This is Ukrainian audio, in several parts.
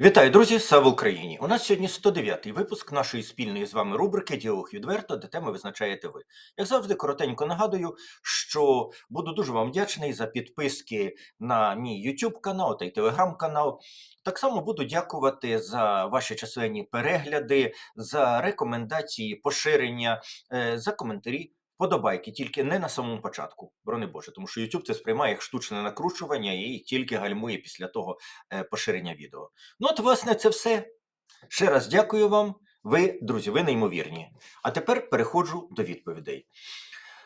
Вітаю, друзі! Слава Україні! У нас сьогодні 109-й випуск нашої спільної з вами рубрики Діалог відверто, де теми визначаєте ви. Як завжди, коротенько нагадую, що буду дуже вам вдячний за підписки на мій YouTube канал та й Telegram канал. Так само буду дякувати за ваші численні перегляди, за рекомендації, поширення, е, за коментарі. Подобайки, тільки не на самому початку, борони Боже, тому що YouTube це сприймає як штучне накручування і тільки гальмує після того е, поширення відео. Ну, от, власне, це все. Ще раз дякую вам. Ви, друзі, ви неймовірні. А тепер переходжу до відповідей.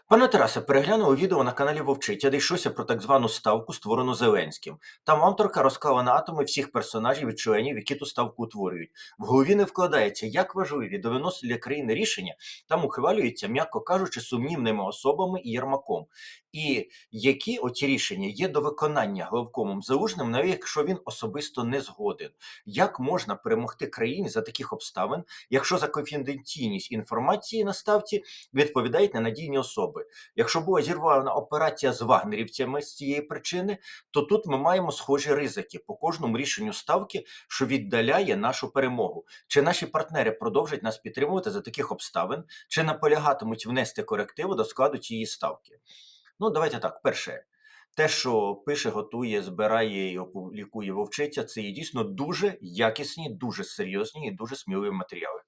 Пане Тарасе, переглянули відео на каналі Вовчиття, де йшлося про так звану ставку, створену Зеленським. Там авторка розклала на атоми всіх персонажів і членів, які ту ставку утворюють. В голові не вкладається, як важливі до виносить для країни рішення, там ухвалюються, м'яко кажучи, сумнівними особами і Єрмаком. І які оці рішення є до виконання главкомом залужним, навіть якщо він особисто не згоден. Як можна перемогти країні за таких обставин, якщо за конфіденційність інформації на ставці відповідають ненадійні особи? Якщо була зірвана операція з вагнерівцями з цієї причини, то тут ми маємо схожі ризики по кожному рішенню ставки, що віддаляє нашу перемогу. Чи наші партнери продовжать нас підтримувати за таких обставин, чи наполягатимуть внести корективи до складу цієї ставки? Ну, давайте так. Перше, те, що пише, готує, збирає і опублікує вовчиця, це є дійсно дуже якісні, дуже серйозні і дуже сміливі матеріали.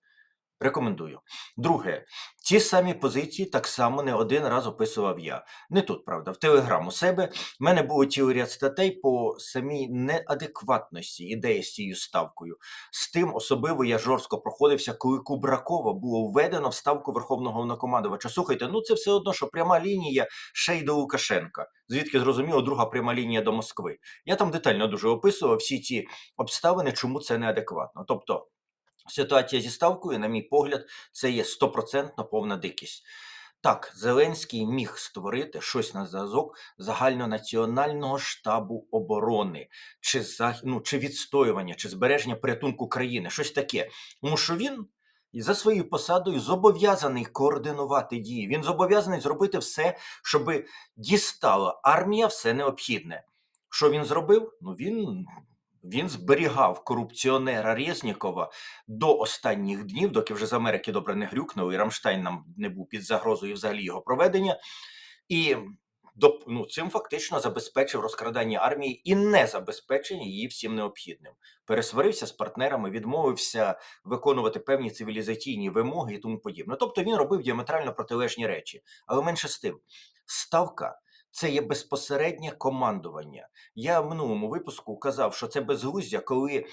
Рекомендую. Друге, ті самі позиції так само не один раз описував я. Не тут, правда, в Телеграм у себе. В мене було цілий ряд статей по самій неадекватності ідеї з цією ставкою. З тим особливо я жорстко проходився, коли Кубракова було введено в ставку Верховного Головнокомандувача. Слухайте, ну це все одно, що пряма лінія ще й до Лукашенка. Звідки зрозуміло, друга пряма лінія до Москви. Я там детально дуже описував всі ці обставини, чому це неадекватно. Тобто. Ситуація зі ставкою, на мій погляд, це є стопроцентно повна дикість. Так, Зеленський міг створити щось на зразок загальнонаціонального штабу оборони, чи ну, чи відстоювання, чи збереження порятунку країни, щось таке. Тому що він за своєю посадою зобов'язаний координувати дії. Він зобов'язаний зробити все, щоб дістала армія все необхідне. Що він зробив? Ну він він зберігав корупціонера Резнікова до останніх днів, доки вже з Америки добре не грюкнули, і Рамштайн нам не був під загрозою взагалі його проведення. І ну, цим фактично забезпечив розкрадання армії і не забезпечення її всім необхідним. Пересварився з партнерами, відмовився виконувати певні цивілізаційні вимоги і тому подібне. Тобто він робив діаметрально протилежні речі, але менше з тим, ставка це є безпосереднє командування. Я в минулому випуску казав, що це безглуздя, коли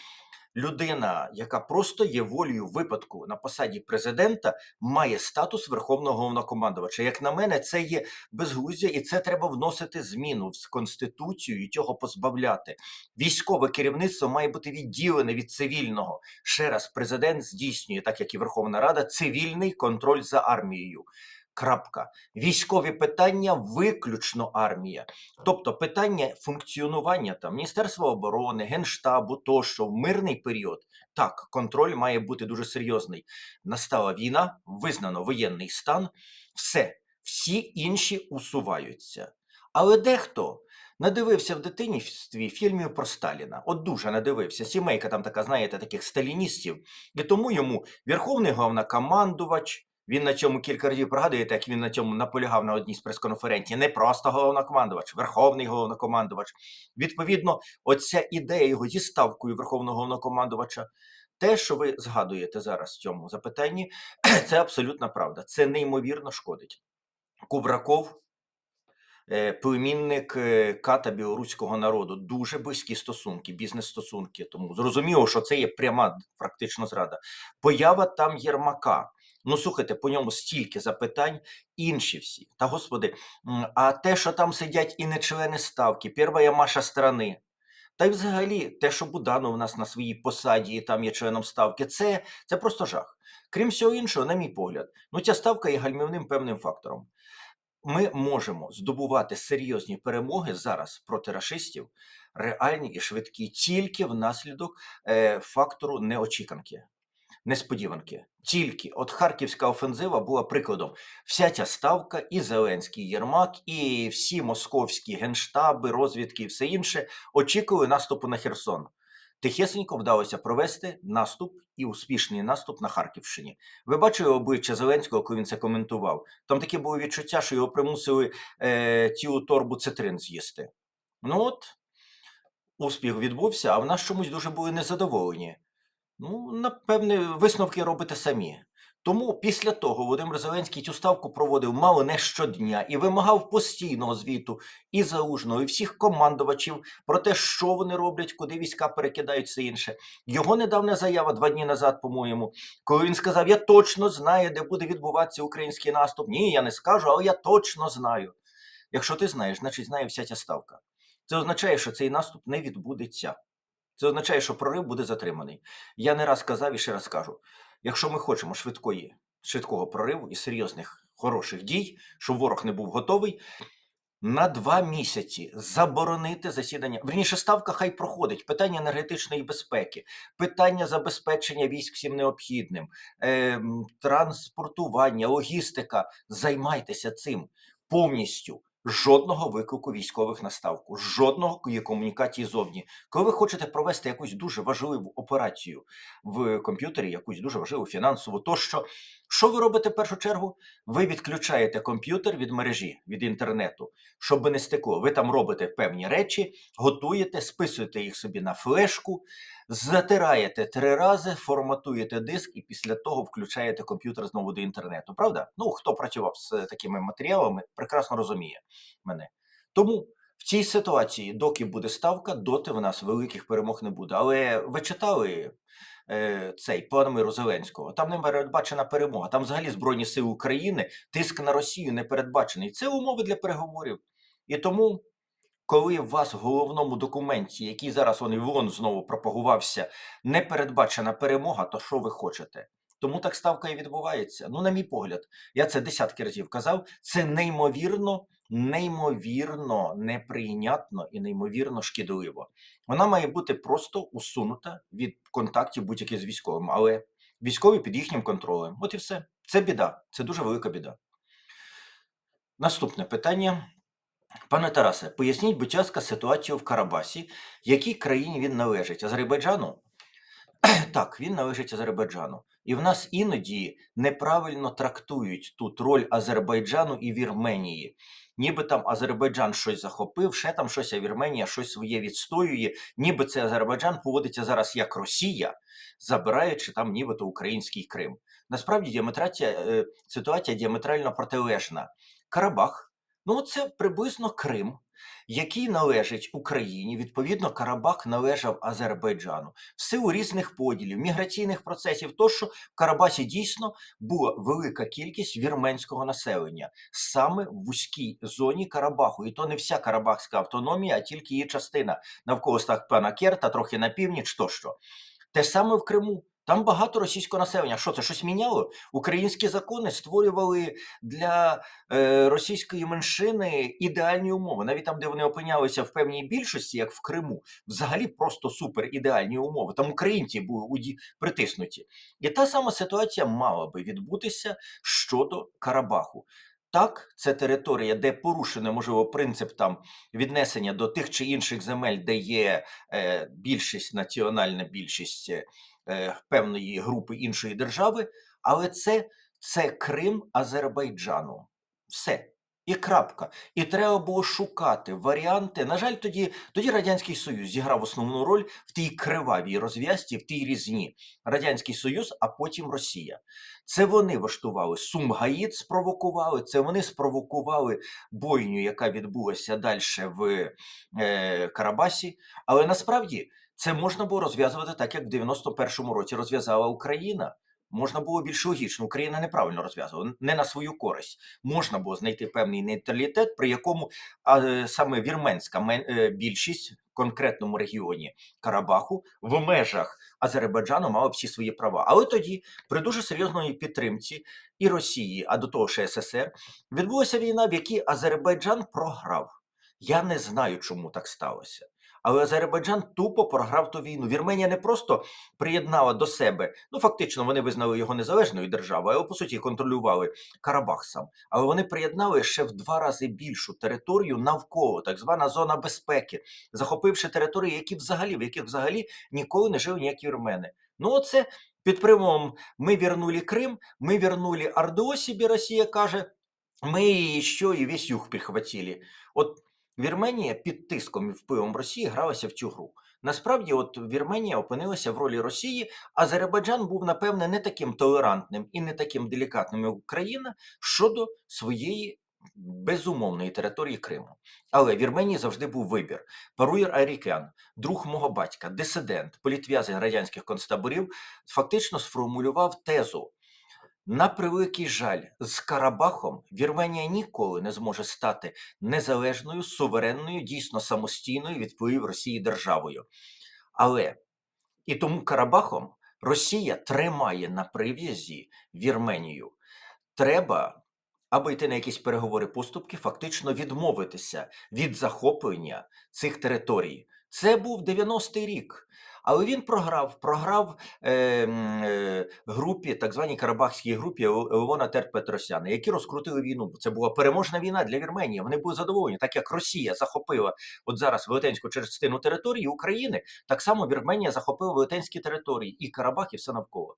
людина, яка просто є волею випадку на посаді президента, має статус верховного головнокомандувача. Як на мене, це є безглуздя, і це треба вносити зміну в конституцію і цього позбавляти. Військове керівництво має бути відділене від цивільного. Ще раз президент здійснює, так як і Верховна Рада, цивільний контроль за армією. Крапка. Військові питання виключно армія. Тобто питання функціонування там Міністерства оборони, Генштабу тощо в мирний період. Так, контроль має бути дуже серйозний. Настала війна, визнано воєнний стан, все, всі інші усуваються. Але дехто надивився в дитинстві фільмів про Сталіна. От дуже надивився. Сімейка там така, знаєте, таких сталіністів. І тому йому Верховний головнокомандувач, він на цьому кілька разів пригадуєте, як він на цьому наполягав на одній з прес-конференцій. Не просто головнокомандувач, верховний головнокомандувач. Відповідно, оця ідея його зі ставкою верховного головнокомандувача. Те, що ви згадуєте зараз в цьому запитанні, це абсолютна правда. Це неймовірно шкодить. Кубраков, е, племінник е, ката білоруського народу, дуже близькі стосунки, бізнес-стосунки. Тому зрозуміло, що це є пряма практично зрада. Поява там Єрмака. Ну, слухайте, по ньому стільки запитань, інші всі. Та господи, а те, що там сидять і не члени ставки, перша маша страни. Та й взагалі, те, що Буданов у нас на своїй посаді і там є членом ставки, це, це просто жах. Крім всього іншого, на мій погляд, ну ця ставка є гальмівним певним фактором. Ми можемо здобувати серйозні перемоги зараз проти рашистів, реальні і швидкі, тільки внаслідок е, фактору неочіканки несподіванки. Тільки от Харківська офензива була прикладом. Вся ця ставка, і Зеленський Єрмак, і всі московські генштаби, розвідки і все інше очікували наступу на Херсон. тихесенько вдалося провести наступ і успішний наступ на Харківщині. Ви бачили обличчя Зеленського, коли він це коментував? Там таке було відчуття, що його примусили е, цілу торбу цитрин з'їсти. Ну от, успіх відбувся, а в нас чомусь дуже були незадоволені. Ну, напевне, висновки робите самі. Тому після того Володимир Зеленський цю ставку проводив мало не щодня і вимагав постійного звіту і залужного, і всіх командувачів про те, що вони роблять, куди війська перекидають все інше. Його недавня заява два дні назад, по-моєму, коли він сказав: Я точно знаю, де буде відбуватися український наступ. Ні, я не скажу, але я точно знаю. Якщо ти знаєш, значить знає вся ця ставка. Це означає, що цей наступ не відбудеться. Це означає, що прорив буде затриманий. Я не раз казав і ще раз кажу: якщо ми хочемо швидкої, швидкого прориву і серйозних хороших дій, щоб ворог не був готовий, на два місяці заборонити засідання. Верніше, ставка хай проходить. Питання енергетичної безпеки, питання забезпечення військ всім необхідним, е, транспортування, логістика. Займайтеся цим повністю. Жодного виклику військових на ставку, жодного комунікації зовні. Коли ви хочете провести якусь дуже важливу операцію в комп'ютері, якусь дуже важливу фінансову, тощо, що ви робите в першу чергу? Ви відключаєте комп'ютер від мережі, від інтернету, щоб не стекло. Ви там робите певні речі, готуєте, списуєте їх собі на флешку, затираєте три рази, форматуєте диск і після того включаєте комп'ютер знову до інтернету. Правда? Ну, хто працював з такими матеріалами, прекрасно розуміє мене. Тому в цій ситуації, доки буде ставка, доти в нас великих перемог не буде. Але ви читали е, цей план миру Зеленського? Там не передбачена перемога. Там взагалі Збройні Сили України, тиск на Росію не передбачений. Це умови для переговорів. І тому, коли у вас в головному документі, який зараз он і знову пропагувався, не передбачена перемога, то що ви хочете? Тому так ставка і відбувається. Ну, на мій погляд, я це десятки разів казав. Це неймовірно, неймовірно неприйнятно і неймовірно шкідливо. Вона має бути просто усунута від контактів будь-яких з військовим, але військові під їхнім контролем. От і все. Це біда, це дуже велика біда. Наступне питання. Пане Тарасе, поясніть, будь ласка, ситуацію в Карабасі, якій країні він належить? Азербайджану? Так, він належить Азербайджану. І в нас іноді неправильно трактують тут роль Азербайджану і Вірменії. Ніби там Азербайджан щось захопив, ще там щось, а Вірменія щось своє відстоює. Ніби це Азербайджан поводиться зараз як Росія, забираючи там нібито український Крим. Насправді діаметрація, е, ситуація діаметрально протилежна. Карабах, ну це приблизно Крим, який належить Україні. Відповідно, Карабах належав Азербайджану. В силу різних поділів, міграційних процесів, тощо в Карабасі дійсно була велика кількість вірменського населення саме в вузькій зоні Карабаху. І то не вся Карабахська автономія, а тільки її частина навколо Стахпана Керта, трохи на північ тощо. Те саме в Криму. Там багато російського населення. Що це щось міняло? Українські закони створювали для е, російської меншини ідеальні умови. Навіть там, де вони опинялися в певній більшості, як в Криму, взагалі просто супер ідеальні умови. Там українці були уді притиснуті. І та сама ситуація мала би відбутися щодо Карабаху. Так, це територія, де порушено, можливо, принцип там віднесення до тих чи інших земель, де є е, більшість, національна більшість е, певної групи іншої держави, але це, це Крим Азербайджану. Все. І крапка. І треба було шукати варіанти. На жаль, тоді, тоді Радянський Союз зіграв основну роль в тій кривавій розв'язці, в тій різні. Радянський Союз, а потім Росія. Це вони влаштували Сумгаїд, спровокували, це вони спровокували бойню, яка відбулася далі в е, Карабасі. Але насправді це можна було розв'язувати так, як в 91-му році розв'язала Україна. Можна було більш логічно. Україна неправильно розв'язувала, не на свою користь. Можна було знайти певний нейтралітет, при якому а, е, саме вірменська е, більшість в конкретному регіоні Карабаху в межах Азербайджану мала всі свої права. Але тоді, при дуже серйозної підтримці і Росії, а до того ще СССР, відбулася війна, в якій Азербайджан програв. Я не знаю, чому так сталося. Але Азербайджан тупо програв ту війну. Вірменія не просто приєднала до себе, ну фактично вони визнали його незалежною державою, але по суті контролювали Карабах сам. Але вони приєднали ще в два рази більшу територію навколо, так звана зона безпеки, захопивши території, які взагалі в яких взагалі ніколи не жили ніякі вірмени. Ну, оце під примовом ми вернули Крим, ми вернули Орду собі, Росія каже, ми ще і весь юг прихватили. От Вірменія під тиском і впливом Росії гралася в цю гру. Насправді, от Вірменія опинилася в ролі Росії, Азербайджан був, напевне, не таким толерантним і не таким делікатним, як Україна щодо своєї безумовної території Криму. Але Вірменії завжди був вибір. Паруєр Арікян, друг мого батька, дисидент, політв'язень радянських концтаборів, фактично сформулював тезу. На превеликий жаль, з Карабахом Вірменія ніколи не зможе стати незалежною, суверенною, дійсно самостійною від впливів Росії державою. Але і тому Карабахом Росія тримає на прив'язі Вірменію. Треба, аби йти на якісь переговори поступки, фактично відмовитися від захоплення цих територій. Це був 90-й рік. Але він програв, програв е, е, групі, так званій Карабахській групі Ел- Елеона Терт Петросяна, які розкрутили війну. Це була переможна війна для Вірменії. Вони були задоволені, так як Росія захопила от зараз велетенську частину території України, так само Вірменія захопила велетенські території і Карабах, і все навколо,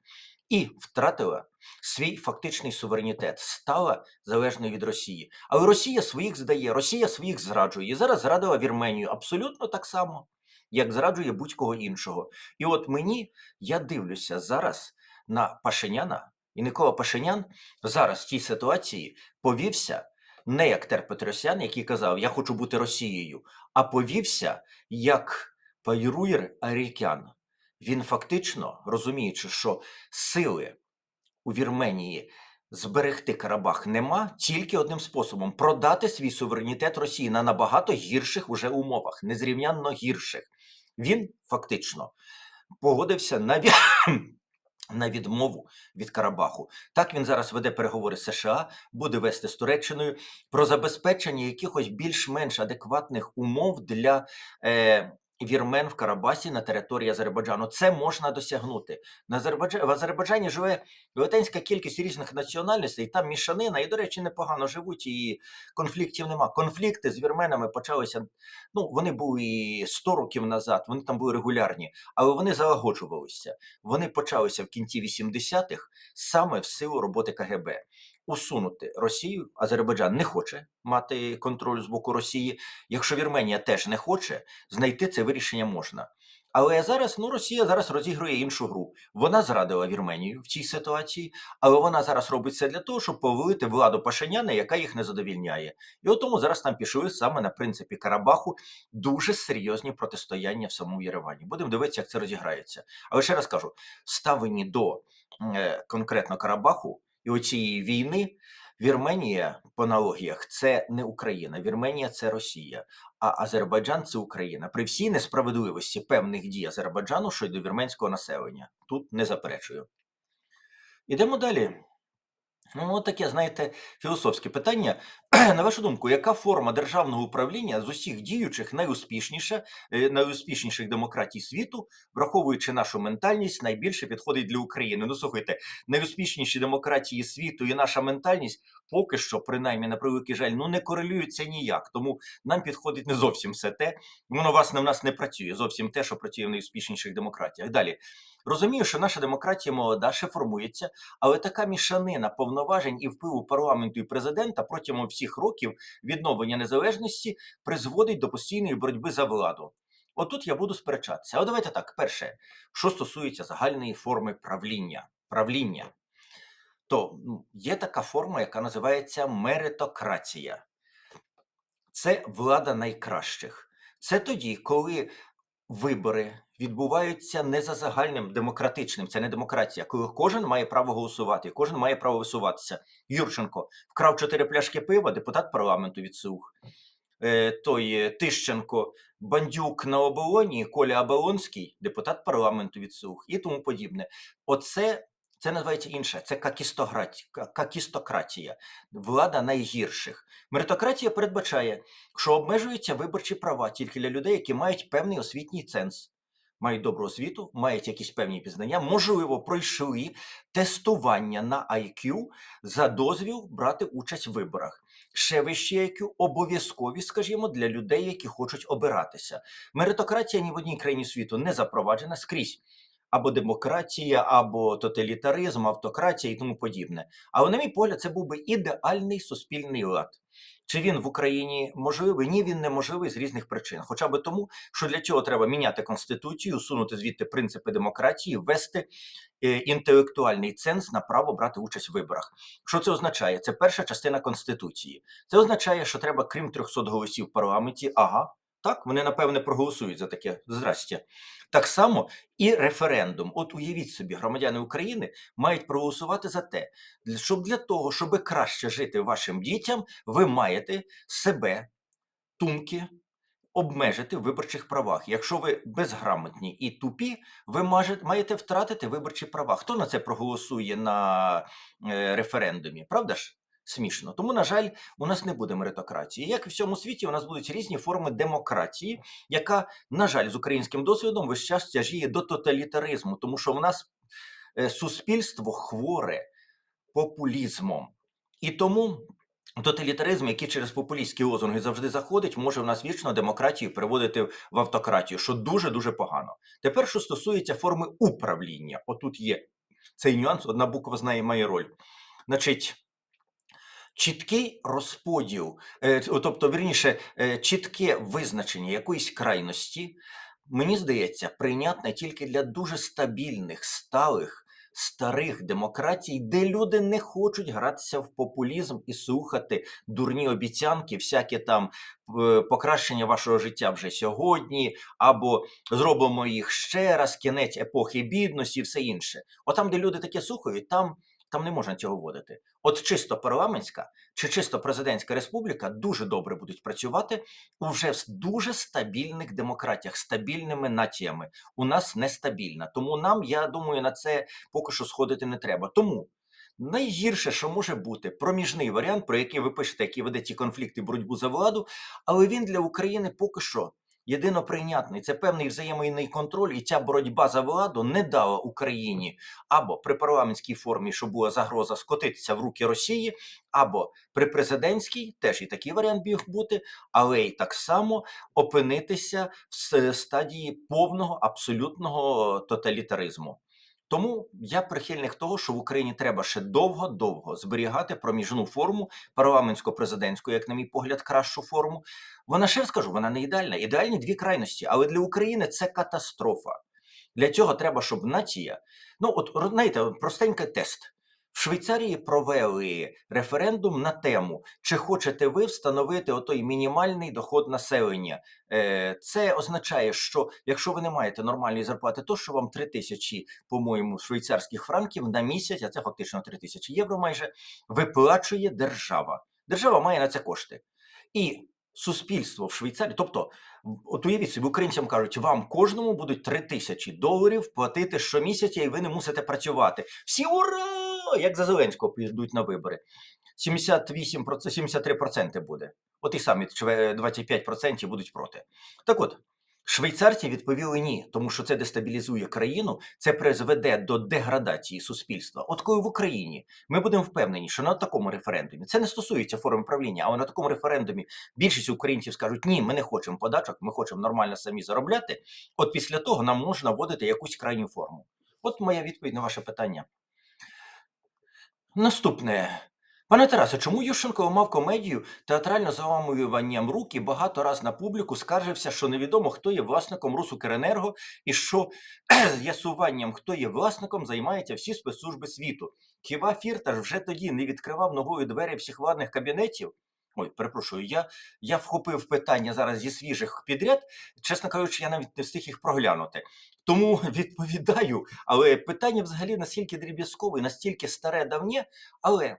і втратила свій фактичний суверенітет, стала залежною від Росії. Але Росія своїх здає, Росія своїх зраджує. І зараз зрадила Вірменію абсолютно так само, як зраджує будь-кого іншого. І от мені я дивлюся зараз на Пашиняна, і Микола Пашинян зараз в цій ситуації повівся не як Тер Петросян, який казав, я хочу бути Росією, а повівся як Пайруєр Арікян. Він фактично, розуміючи, що сили у Вірменії зберегти Карабах нема тільки одним способом продати свій суверенітет Росії на набагато гірших уже умовах, незрівнянно гірших. Він фактично погодився на, від... на відмову від Карабаху. Так він зараз веде переговори з США, буде вести з Туреччиною про забезпечення якихось більш-менш адекватних умов для. Е... Вірмен в Карабасі на території Азербайджану. Це можна досягнути. На Азербайджа... В Азербайджані живе велетенська кількість різних національностей, там мішанина, і, до речі, непогано живуть, і конфліктів нема. Конфлікти з вірменами почалися. Ну, вони були і 100 років назад, вони там були регулярні, але вони залагоджувалися. Вони почалися в кінці 80-х саме в силу роботи КГБ. Усунути Росію, Азербайджан не хоче мати контроль з боку Росії. Якщо Вірменія теж не хоче, знайти це вирішення можна. Але зараз ну Росія зараз розігрує іншу гру. Вона зрадила Вірменію в цій ситуації, але вона зараз робить це для того, щоб повелити владу Пашиняна, яка їх не задовільняє. І от тому зараз там пішли саме на принципі Карабаху дуже серйозні протистояння в самому Єревані. Будемо дивитися, як це розіграється. Але ще раз кажу: ставлені до е, конкретно Карабаху і оцієї війни. Вірменія по аналогіях це не Україна, Вірменія це Росія, а Азербайджан це Україна. При всій несправедливості певних дій Азербайджану щодо вірменського населення. Тут не заперечую. Ідемо далі. Ну, от таке, знаєте, філософське питання. На вашу думку, яка форма державного управління з усіх діючих найуспішніша, е, найуспішніших демократій світу, враховуючи нашу ментальність, найбільше підходить для України? Ну, слухайте, найуспішніші демократії світу і наша ментальність поки що, принаймні, на превеликий жаль, ну не корелюються ніяк. Тому нам підходить не зовсім все те. Воно власне в нас не працює. Зовсім те, що працює в найуспішніших демократіях. Далі розумію, що наша демократія молода, ще формується, але така мішанина повноважень і впливу парламенту і президента протягом всіх років відновлення незалежності призводить до постійної боротьби за владу. Отут я буду сперечатися. Але давайте так: перше, що стосується загальної форми правління. правління то ну, є така форма, яка називається меритократія. Це влада найкращих. Це тоді, коли вибори відбуваються не за загальним демократичним, це не демократія, коли кожен має право голосувати, кожен має право висуватися. Юрченко вкрав чотири пляшки пива, депутат парламенту від СУХ. Е, той е, Тищенко, Бандюк на оболоні, Коля Абалонський, депутат парламенту від СУХ і тому подібне. Оце Це називається інше. Це какістократія, влада найгірших. Меритократія передбачає, що обмежуються виборчі права тільки для людей, які мають певний освітній ценз, мають добру освіту, мають якісь певні пізнання, можливо, пройшли тестування на IQ за дозвіл брати участь в виборах. Ще вищі IQ обов'язкові, скажімо, для людей, які хочуть обиратися. Меритократія ні в одній країні світу не запроваджена скрізь. Або демократія, або тоталітаризм, автократія і тому подібне. Але, на мій погляд, це був би ідеальний суспільний лад. Чи він в Україні можливий? Ні, він неможливий з різних причин. Хоча б тому, що для цього треба міняти конституцію, усунути звідти принципи демократії, ввести е, інтелектуальний ценз на право брати участь в виборах. Що це означає? Це перша частина конституції. Це означає, що треба, крім 300 голосів в парламенті, ага. Так, вони напевне проголосують за таке здрастя. Так само і референдум. От уявіть собі, громадяни України мають проголосувати за те, щоб для того, щоб краще жити вашим дітям, ви маєте себе, думки, обмежити в виборчих правах. Якщо ви безграмотні і тупі, ви маєте втратити виборчі права. Хто на це проголосує на е, референдумі? Правда ж? Смішно. Тому, на жаль, у нас не буде меритократії. Як і в всьому світі, у нас будуть різні форми демократії, яка, на жаль, з українським досвідом весь час тяжіє до тоталітаризму, тому що в нас е, суспільство хворе популізмом. І тому тоталітаризм, який через популістські лозунги завжди заходить, може в нас вічно демократію переводити в автократію, що дуже-дуже погано. Тепер, що стосується форми управління, отут є цей нюанс, одна буква знає має роль. Значить, чіткий розподіл, е, тобто, вірніше, е, чітке визначення якоїсь крайності, мені здається, прийнятне тільки для дуже стабільних, сталих, старих демократій, де люди не хочуть гратися в популізм і слухати дурні обіцянки, всякі там е, покращення вашого життя вже сьогодні, або зробимо їх ще раз, кінець епохи бідності і все інше. От там, де люди таке слухають, там, там не можна цього вводити. От чисто парламентська чи чисто президентська республіка дуже добре будуть працювати у вже в дуже стабільних демократіях, стабільними націями. У нас нестабільна. Тому нам, я думаю, на це поки що сходити не треба. Тому найгірше, що може бути, проміжний варіант, про який ви пишете, який веде ці конфлікти, боротьбу за владу, але він для України поки що. Єдино прийнятний це певний взаємний контроль, і ця боротьба за владу не дала Україні або при парламентській формі, що була загроза скотитися в руки Росії, або при президентській, теж і такий варіант міг бути, але й так само опинитися в стадії повного абсолютного тоталітаризму. Тому я прихильник того, що в Україні треба ще довго-довго зберігати проміжну форму парламентсько-президентську, як на мій погляд, кращу форму. Вона ще скажу, вона не ідеальна. Ідеальні дві крайності, але для України це катастрофа. Для цього треба, щоб нація. Ну, от знаєте, простенький тест. В Швейцарії провели референдум на тему, чи хочете ви встановити отой мінімальний доход населення. Е, Це означає, що якщо ви не маєте нормальної зарплати, то що вам 3 тисячі, по-моєму, швейцарських франків на місяць, а це фактично 3 тисячі євро майже, виплачує держава. Держава має на це кошти. І суспільство в Швейцарії, тобто, от уявіть собі, українцям кажуть, вам кожному будуть 3 тисячі доларів платити щомісяця, і ви не мусите працювати. Всі ура! Як за Зеленського підуть на вибори. 78%, 73% буде. От і самі 25% будуть проти. Так от, швейцарці відповіли ні, тому що це дестабілізує країну, це призведе до деградації суспільства. От коли в Україні ми будемо впевнені, що на такому референдумі це не стосується форми правління, але на такому референдумі більшість українців скажуть, ні, ми не хочемо подачок, ми хочемо нормально самі заробляти. От після того нам можна вводити якусь крайню форму. От моя відповідь на ваше питання. Наступне. Пане Тарасе, чому Ющенко мав комедію театрально заламуванням рук і багато раз на публіку скаржився, що невідомо, хто є власником Русукренерго і що з'ясуванням, хто є власником, займаються всі спецслужби світу. Хіба Фірташ вже тоді не відкривав ногою двері всіх владних кабінетів? Ой, перепрошую, я, я вхопив питання зараз зі свіжих підряд. Чесно кажучи, я навіть не встиг їх проглянути. Тому відповідаю, але питання взагалі настільки дріб'язкове, настільки старе давнє, але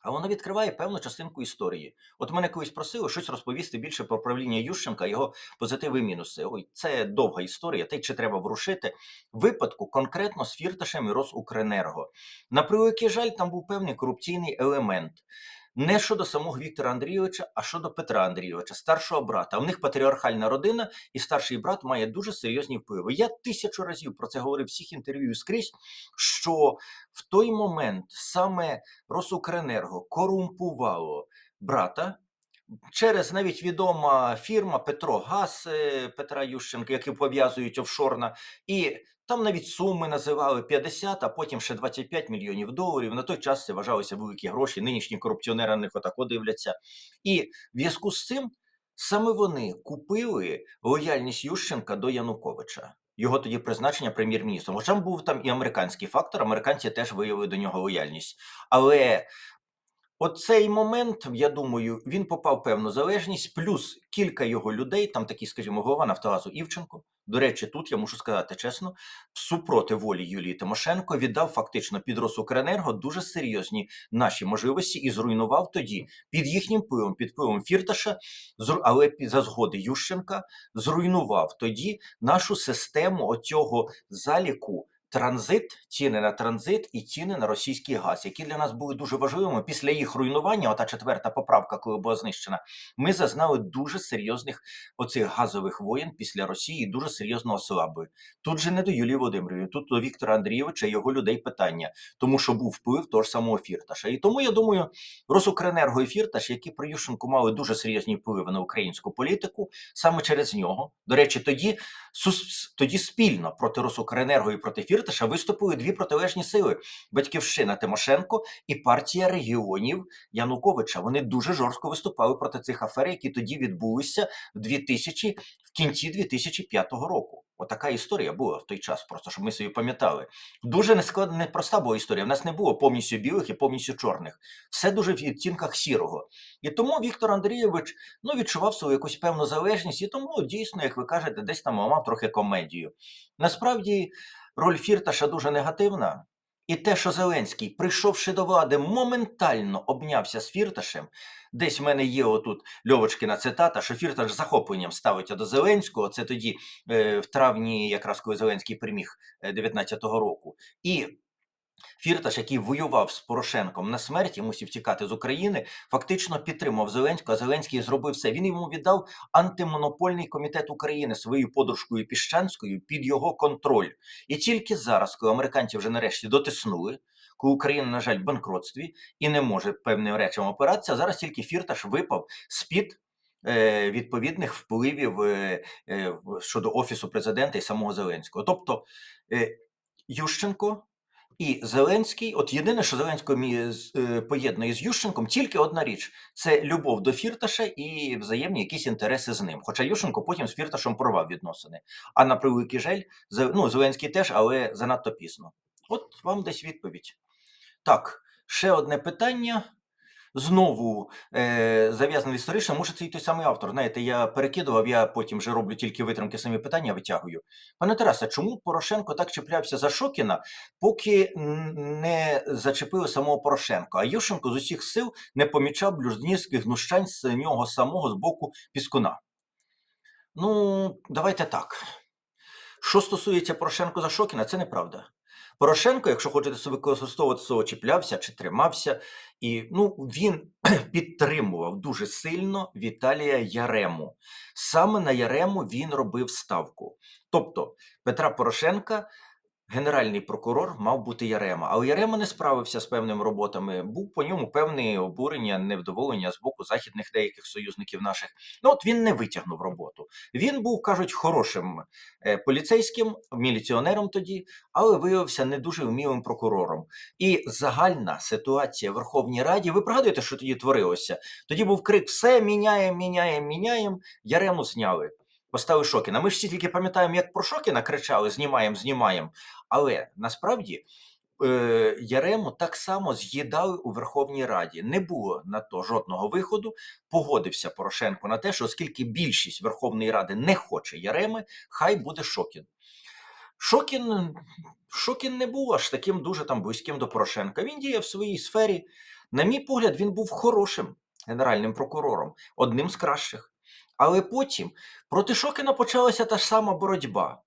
А воно відкриває певну частинку історії. От мене колись просили щось розповісти більше про правління Ющенка, його позитиви і мінуси. Ой, це довга історія, й чи треба врушити. Випадку конкретно з Фірташем і Росукренерго. На превеликий жаль, там був певний корупційний елемент. Не щодо самого Віктора Андрійовича, а щодо Петра Андрійовича, старшого брата. В них патріархальна родина, і старший брат має дуже серйозні впливи. Я тисячу разів про це говорив всіх інтерв'ю скрізь, що в той момент саме Росукренерго корумпувало брата. Через навіть відома фірма Петро Газ е, Петра Ющенка, які пов'язують офшорна, і там навіть суми називали 50, а потім ще 25 мільйонів доларів. На той час це вважалися великі гроші. Нинішні корупціонери на них отако дивляться. І в зв'язку з цим саме вони купили лояльність Ющенка до Януковича. Його тоді призначення прем'єр-міністром. Хоча був там і американський фактор, американці теж виявили до нього лояльність. Але Оцей момент, я думаю, він попав в певну залежність, плюс кілька його людей, там такі, скажімо, голова Нафтогазу Івченко. До речі, тут я мушу сказати чесно, супроти волі Юлії Тимошенко віддав фактично під Росукренерго дуже серйозні наші можливості і зруйнував тоді під їхнім впливом, під впливом Фірташа, але за згоди Ющенка зруйнував тоді нашу систему оцього заліку транзит, ціни на транзит і ціни на російський газ, які для нас були дуже важливими. Після їх руйнування, ота четверта поправка, коли була знищена, ми зазнали дуже серйозних оцих газових воєн після Росії, дуже серйозно ослабли. Тут же не до Юлії Володимирівни, тут до Віктора Андрійовича і його людей питання, тому що був вплив того ж самого Фірташа. І тому я думаю, Росукренерго і Фірташ, які при Ющенку мали дуже серйозні впливи на українську політику, саме через нього. До речі, тоді тоді спільно проти Росукренерго і проти Фірташа виступили дві протилежні сили: Батьківщина Тимошенко і партія регіонів Януковича. Вони дуже жорстко виступали проти цих афер, які тоді відбулися в 2000, в кінці 2005 року. Отака історія була в той час, просто щоб ми собі пам'ятали. Дуже нескладна, непроста була історія. В нас не було повністю білих і повністю чорних. Все дуже в відтінках сірого. І тому Віктор Андрійович ну, відчував свою якусь певну залежність, і тому дійсно, як ви кажете, десь там мав трохи комедію. Насправді, роль Фірташа дуже негативна. І те, що Зеленський, прийшовши до влади, моментально обнявся з Фірташем. Десь в мене є отут Льовочкина цитата, що Фірташ захопленням ставиться до Зеленського. Це тоді е, в травні, якраз коли Зеленський переміг е, 19-го року. І Фірташ, який воював з Порошенком на смерть і мусив тікати з України, фактично підтримав Зеленського. Зеленський зробив все. Він йому віддав антимонопольний комітет України своєю подружкою Піщанською під його контроль. І тільки зараз, коли американці вже нарешті дотиснули, коли Україна, на жаль, в банкротстві і не може певним речам опиратися, зараз тільки Фірташ випав з-під. е, Відповідних впливів е, е, щодо офісу президента і самого Зеленського. Тобто Ющенко і Зеленський, от єдине, що Зеленського е, поєднує з Ющенком, тільки одна річ: це любов до Фірташа і взаємні якісь інтереси з ним. Хоча Ющенко потім з Фірташем порвав відносини. А на превеликий жаль, ну, Зеленський теж, але занадто пізно. От вам десь відповідь. Так, ще одне питання. Знову е, зав'язане історично, може, це і той самий автор. Знаєте, я перекидував, я потім вже роблю тільки витримки самі питання, витягую. Пане Тарасе, чому Порошенко так чіплявся за Шокіна, поки не зачепили самого Порошенка? А Ющенко з усіх сил не помічав блюзнірських знущань з нього самого з боку Піскуна. Ну, давайте так. Що стосується Порошенко за Шокіна, це неправда. Порошенко, якщо хочете собі використовувати слово чіплявся чи тримався, і ну він підтримував дуже сильно Віталія Ярему. Саме на Ярему він робив ставку. Тобто Петра Порошенка. Генеральний прокурор мав бути Ярема, але Ярема не справився з певними роботами. Був по ньому певне обурення, невдоволення з боку західних деяких союзників наших. Ну от він не витягнув роботу. Він був, кажуть, хорошим е, поліцейським, міліціонером тоді, але виявився не дуже вмілим прокурором. І загальна ситуація в Верховній Раді. Ви пригадуєте, що тоді творилося? Тоді був крик: все міняємо, міняємо, міняємо. Ярему зняли. Поставили Шокіна. Ми ж всі тільки пам'ятаємо, як про Шокіна кричали: знімаємо, знімаємо. Але насправді е, Ярему так само з'їдали у Верховній Раді. Не було на то жодного виходу. Погодився Порошенко на те, що оскільки більшість Верховної Ради не хоче Яреми, хай буде Шокін. Шокін, Шокін не був аж таким дуже там близьким до Порошенка. Він діяв в своїй сфері. На мій погляд, він був хорошим генеральним прокурором, одним з кращих. Але потім проти Шокіна почалася та ж сама боротьба.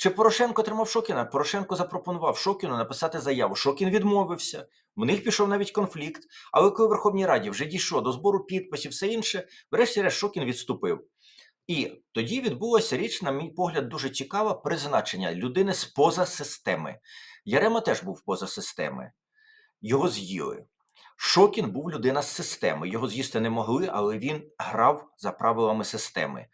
Чи Порошенко тримав Шокіна? Порошенко запропонував Шокіну написати заяву. Шокін відмовився. В них пішов навіть конфлікт. Але коли в Верховній Раді вже дійшло до збору підписів, все інше, врешті-решт Шокін відступив. І тоді відбулася річ, на мій погляд, дуже цікава призначення людини з поза системи. Ярема теж був поза системи. Його з'їли. Шокін був людина з системи. Його з'їсти не могли, але він грав за правилами системи.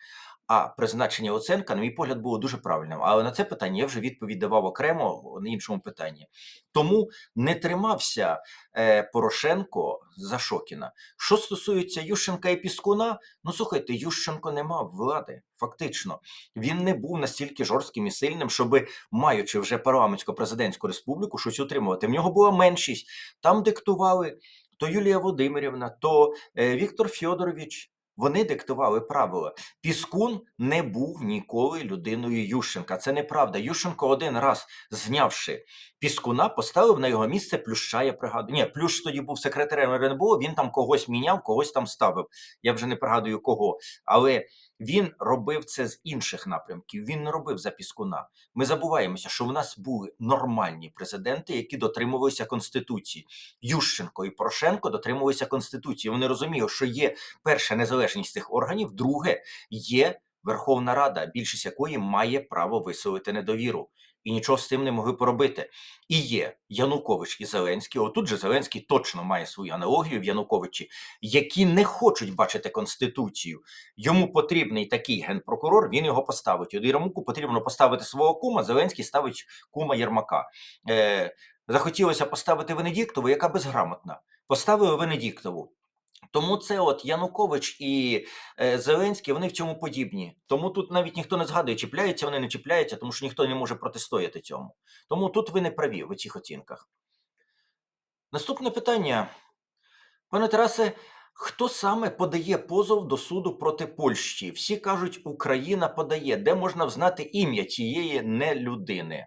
А призначення Оценка, на мій погляд, було дуже правильним. Але на це питання я вже відповідь давав окремо на іншому питанні. Тому не тримався е, Порошенко за Шокіна. Що стосується Ющенка і Піскуна, ну слухайте, Ющенко не мав влади. Фактично, він не був настільки жорстким і сильним, щоб, маючи вже парламентсько-президентську республіку, щось утримувати. В нього була меншість. Там диктували то Юлія Володимирівна, то е, Віктор Фьодорович. Вони диктували правила. Піскун не був ніколи людиною Ющенка. Це неправда. Ющенко один раз, знявши Піскуна, поставив на його місце Плюща, я пригадую. Ні, Плющ тоді був секретарем РНБО, він там когось міняв, когось там ставив. Я вже не пригадую кого. Але він робив це з інших напрямків. Він не робив за Піскуна. Ми забуваємося, що в нас були нормальні президенти, які дотримувалися Конституції. Ющенко і Порошенко дотримувалися Конституції. Вони розуміли, що є перша незалежність цих органів, друге є Верховна Рада, більшість якої має право висловити недовіру. І нічого з цим не могли поробити. І є Янукович і Зеленський. Отут же Зеленський точно має свою аналогію в Януковичі, які не хочуть бачити конституцію. Йому потрібний такий генпрокурор, він його поставить. От Єрмаку потрібно поставити свого кума. Зеленський ставить кума Єрмака. Е, Захотілося поставити Венедіктову, яка безграмотна. Поставили Венедіктову. Тому це от Янукович і е, Зеленський, вони в цьому подібні. Тому тут навіть ніхто не згадує, чіпляються вони не чіпляються, тому що ніхто не може протистояти цьому. Тому тут ви не праві в цих оцінках. Наступне питання. Пане Тарасе, хто саме подає позов до суду проти Польщі? Всі кажуть, Україна подає. Де можна взнати ім'я цієї нелюдини?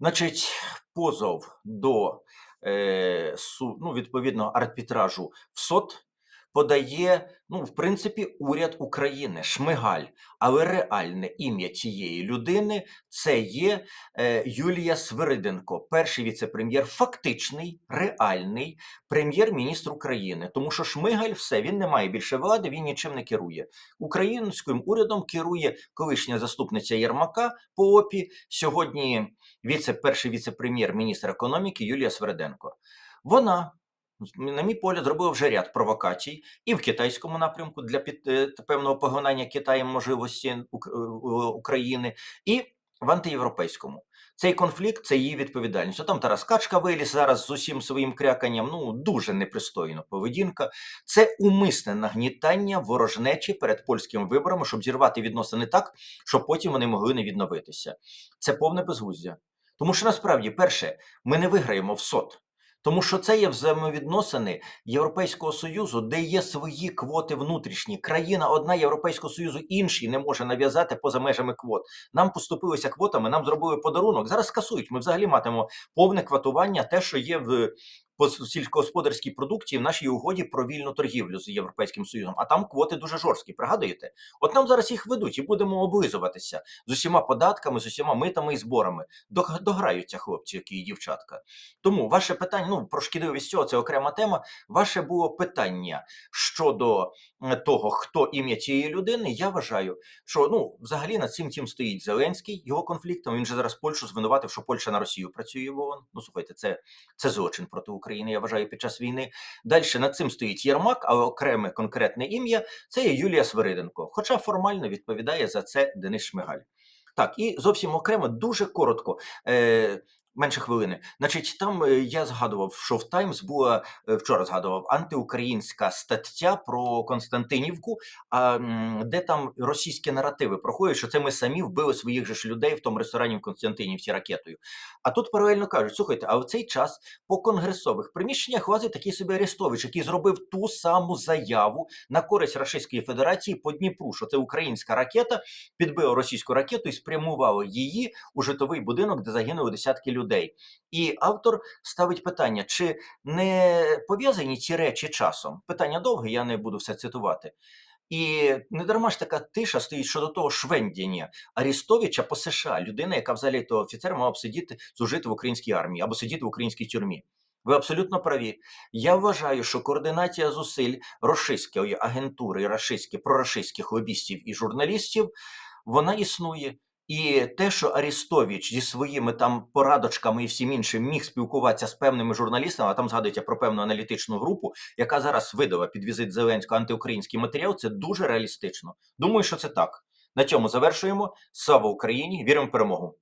Значить, позов до ну, відповідно арбітражу в СОТ подає, ну, в принципі, уряд України, Шмигаль. Але реальне ім'я цієї людини це є е, Юлія Свириденко, перший віце-прем'єр, фактичний, реальний прем'єр-міністр України. Тому що Шмигаль все, він не має більше влади, він нічим не керує. Українським урядом керує колишня заступниця Єрмака по ОПІ, сьогодні віце, перший віце-прем'єр-міністр економіки Юлія Свериденко. Вона, на мій погляд, зробила вже ряд провокацій і в китайському напрямку для під, е, певного поглинання Китаєм можливості України, і в антиєвропейському. Цей конфлікт це її відповідальність. От Там Тарас Качка виліз зараз з усім своїм кряканням. Ну дуже непристойна поведінка. Це умисне нагнітання ворожнечі перед польськими виборами, щоб зірвати відносини так, щоб потім вони могли не відновитися. Це повне безглуздя. Тому що насправді, перше, ми не виграємо в СОТ. Тому що це є взаємовідносини Європейського Союзу, де є свої квоти внутрішні. Країна одна Європейського Союзу іншій не може нав'язати поза межами квот. Нам поступилися квотами, нам зробили подарунок. Зараз скасують. Ми взагалі матимемо повне квотування, те, що є в по сільськогосподарській продукції в нашій угоді про вільну торгівлю з Європейським Союзом. А там квоти дуже жорсткі. Пригадуєте? От нам зараз їх ведуть і будемо облизуватися з усіма податками, з усіма митами і зборами. Дограються хлопці, які і дівчатка. Тому ваше питання, ну про шкідливість цього це окрема тема. Ваше було питання щодо того, хто ім'я цієї людини. Я вважаю, що ну взагалі над цим тим стоїть Зеленський його конфліктом. Він же зараз Польщу звинуватив, що Польща на Росію працює в ООН. Ну слухайте, це, це злочин проти України. Я вважаю під час війни. Далі над цим стоїть Єрмак, а окреме конкретне ім'я це є Юлія Свириденко. Хоча формально відповідає за це Денис Шмигаль. Так, і зовсім окремо, дуже коротко. Е, Менше хвилини. Значить, там е, я згадував, що в Таймс була е, вчора згадував антиукраїнська стаття про Константинівку, а, де там російські наративи проходять, що це ми самі вбили своїх же ж людей в тому ресторані в Константинівці ракетою. А тут паралельно кажуть: слухайте, а в цей час по конгресових приміщеннях лазить такий собі Арестович, який зробив ту саму заяву на користь Російської Федерації по Дніпру, що це українська ракета підбила російську ракету і спрямувала її у житловий будинок, де загинули десятки людей. І автор ставить питання, чи не пов'язані ці речі часом? Питання довге, я не буду все цитувати. І не дарма ж така тиша стоїть щодо того швендіння Арістовича по США, людина, яка взагалі то офіцер б сидіти, служити в українській армії або сидіти в українській тюрмі. Ви абсолютно праві. Я вважаю, що координація зусиль російської агентури, рашистських, прорашистських лобістів і журналістів вона існує. І те, що Арістович зі своїми там порадочками і всім іншим міг спілкуватися з певними журналістами, а там згадується про певну аналітичну групу, яка зараз видала під візит Зеленського антиукраїнський матеріал, це дуже реалістично. Думаю, що це так. На цьому завершуємо. Слава Україні! Віримо в перемогу!